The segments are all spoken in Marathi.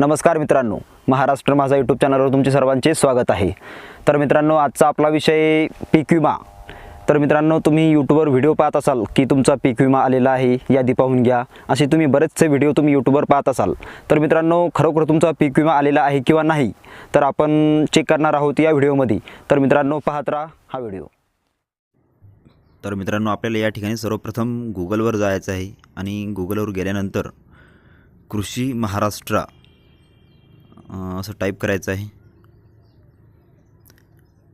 नमस्कार मित्रांनो महाराष्ट्र माझा यूट्यूब चॅनलवर तुमचे सर्वांचे स्वागत आहे. तर मित्रांनो आजचा आपला विषय पीक विमा. तर मित्रांनो तुम्ही यूट्यूबवर व्हिडिओ पाहत असाल की तुमचा पीक विमा आलेला आहे यादी पाहून घ्या. असे तुम्ही बरेचसे व्हिडिओ तुम्ही यूट्यूबवर पाहत असाल. तर मित्रांनो खरोखर तुमचा पीक विमा आलेला आहे किंवा नाही तर आपण चेक करणार आहोत या व्हिडिओमध्ये तर मित्रांनो पाहत राहा हा व्हिडिओ तर मित्रांनो आपल्याला या ठिकाणी सर्वप्रथम गुगलवर जायचं आहे आणि गुगलवर गेल्यानंतर कृषी महाराष्ट्र असं टाईप करायचं आहे.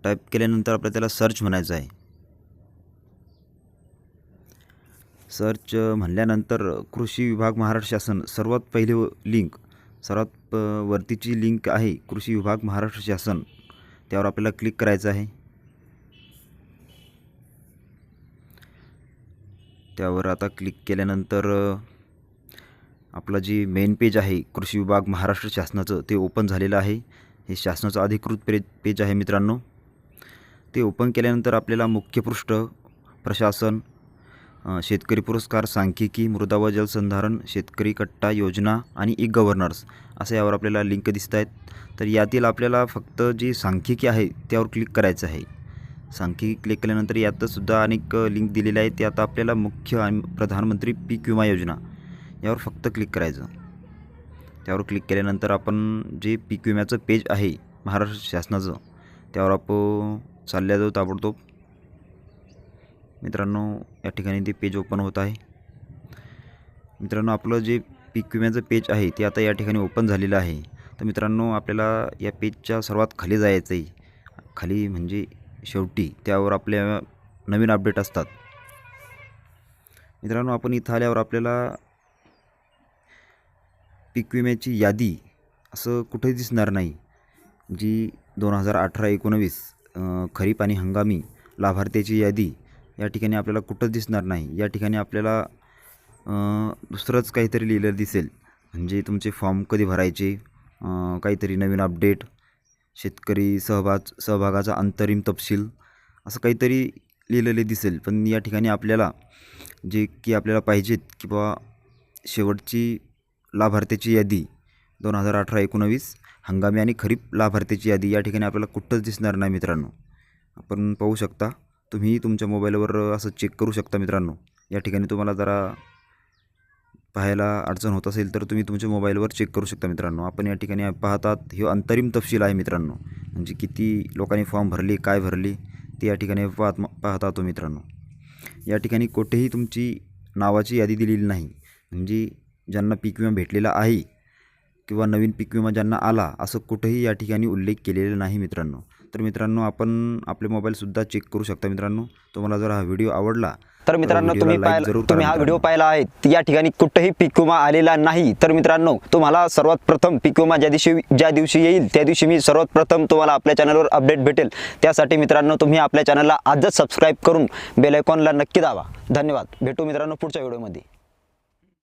टाईप केल्यानंतर आपल्याला त्याला सर्च म्हणायचं आहे. सर्च म्हणल्यानंतर कृषी विभाग महाराष्ट्र शासन सर्वात पहिले लिंक सर्वात वरतीची लिंक आहे कृषी विभाग महाराष्ट्र शासन. त्यावर आपल्याला क्लिक करायचं आहे. त्यावर आता क्लिक केल्यानंतर आपलं जी मेन पेज आहे कृषी विभाग महाराष्ट्र शासनाचं ते ओपन झालेलं आहे. हे शासनाचं अधिकृत पेज पेज आहे मित्रांनो. ते ओपन केल्यानंतर आपल्याला मुख्य पृष्ठ प्रशासन शेतकरी पुरस्कार सांख्यिकी मृदा व जलसंधारण शेतकरी कट्टा योजना आणि ई गव्हर्नर्स असं यावर आपल्याला लिंक दिसत आहेत. तर यातील आपल्याला फक्त जी सांख्यिकी आहे त्यावर क्लिक करायचं आहे. सांख्यिकी क्लिक केल्यानंतर यातसुद्धा अनेक लिंक दिलेले आहेत. ते आता आपल्याला मुख्य आणि प्रधानमंत्री पीक विमा योजना यावर फक्त क्लिक करायचं. त्यावर क्लिक केल्यानंतर आपण जे पीक विम्याचं पेज आहे महाराष्ट्र शासनाचं त्यावर आपण चालल्या जाऊ ताबडतोब. मित्रांनो या ठिकाणी ते पेज ओपन होत आहे. मित्रांनो आपलं जे पीक विम्याचं पेज आहे ते आता या ठिकाणी ओपन झालेलं आहे. तर मित्रांनो आपल्याला या पेजच्या सर्वात खाली जायचं आहे खाली म्हणजे शेवटी त्यावर आपल्या नवीन अपडेट असतात. मित्रांनो आपण इथं आल्यावर आपल्याला पीक विम्याची यादी असं कुठेही दिसणार नाही जी दोन हजार अठरा एकोणवीस खरीप आणि हंगामी लाभार्थ्याची यादी या ठिकाणी आपल्याला कुठंच दिसणार नाही. या ठिकाणी आपल्याला दुसरंच काहीतरी लिहिलेलं दिसेल. म्हणजे तुमचे फॉर्म कधी भरायचे काहीतरी नवीन अपडेट शेतकरी सहभाग सहभागाचा अंतरिम तपशील असं काहीतरी लिहिलेले दिसेल. पण या ठिकाणी आपल्याला जे की आपल्याला पाहिजेत की बाबा शेवटची लाभार्थ्याची यादी. दोन हजार अठरा एकोणवीस हंगामी आणि खरीप लाभार्थ्याची यादी. या ठिकाणी आपल्याला कुठंच दिसणार नाही मित्रांनो. आपण पाहू शकता. तुम्ही तुमच्या मोबाईलवर असं चेक करू शकता मित्रांनो. या ठिकाणी तुम्हाला जरा पाहायला अडचण होत असेल तर तुम्ही तुमच्या मोबाईलवर चेक करू शकता मित्रांनो. आपण या ठिकाणी पाहतात हे अंतरिम तपशील आहे मित्रांनो. म्हणजे किती लोकांनी फॉर्म भरले काय भरले ते या ठिकाणी पाहत पाहता तो मित्रांनो. या ठिकाणी कुठेही तुमची नावाची यादी दिलेली नाही. म्हणजे ज्यांना पीक विमा भेटलेला आहे किंवा नवीन पीक विमा ज्यांना आला असं कुठेही या ठिकाणी उल्लेख केलेला नाही मित्रांनो. तर मित्रांनो आपण आपले मोबाईलसुद्धा चेक करू शकता मित्रांनो. तुम्हाला जर हा व्हिडिओ आवडला तर मित्रांनो तुम्ही तुम्ही हा व्हिडिओ. पाहिला आहे या ठिकाणी कुठेही पीक विमा आलेला नाही. तर मित्रांनो तुम्हाला सर्वात प्रथम पीक विमा ज्या दिवशी ज्या दिवशी येईल त्या दिवशी मी सर्वात प्रथम तुम्हाला आपल्या चॅनलवर अपडेट भेटेल. त्यासाठी मित्रांनो तुम्ही आपल्या चॅनलला आजच सबस्क्राईब करून बेल आयकॉनला नक्की दाबा. धन्यवाद. भेटू मित्रांनो पुढच्या व्हिडिओमध्ये